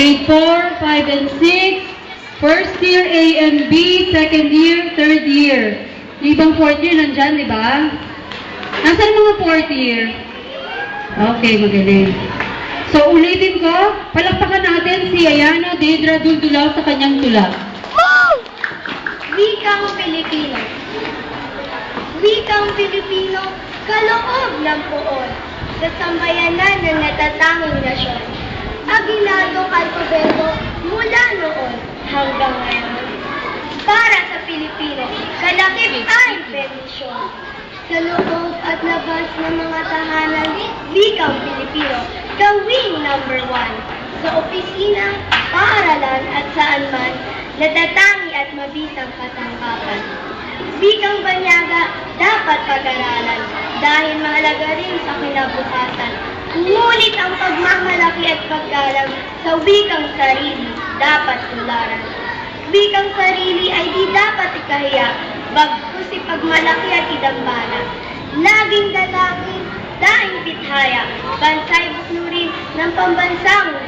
Grade 4, 5, and 6. First year A and B, second year, third year. Yung ibang fourth year nandyan, di ba? Nasaan mga fourth year? Okay, magaling. So, ulitin ko, palakpakan natin si Ayano Deidra Duldulaw sa kanyang tula. Wikang Pilipino. Wikang Pilipino, kaloob ng poon sa sambayanan ng natatanging nasyon. Aginaldong alfabeto mula noon hanggang ngayon. Para sa Pilipino, kalakip ay bendisyon. Sa loob at labas ng mga tahanan, wikang Pilipino, gawing number one. Sa opisina, paaralan at saan man, natatangi at mabisang kasangkapan. Wikang banyaga dapat pag-aralan dahil mahalaga rin sa kinabukasan. Ngunit ang pagmamalaki at paggalang sa wikang sarili dapat tularan. Wikang sarili ay di dapat ikahiya, bagkus ipagmalaki at idambana. Laging dalangin, daing bithaya, bansay busnurin ng pambansang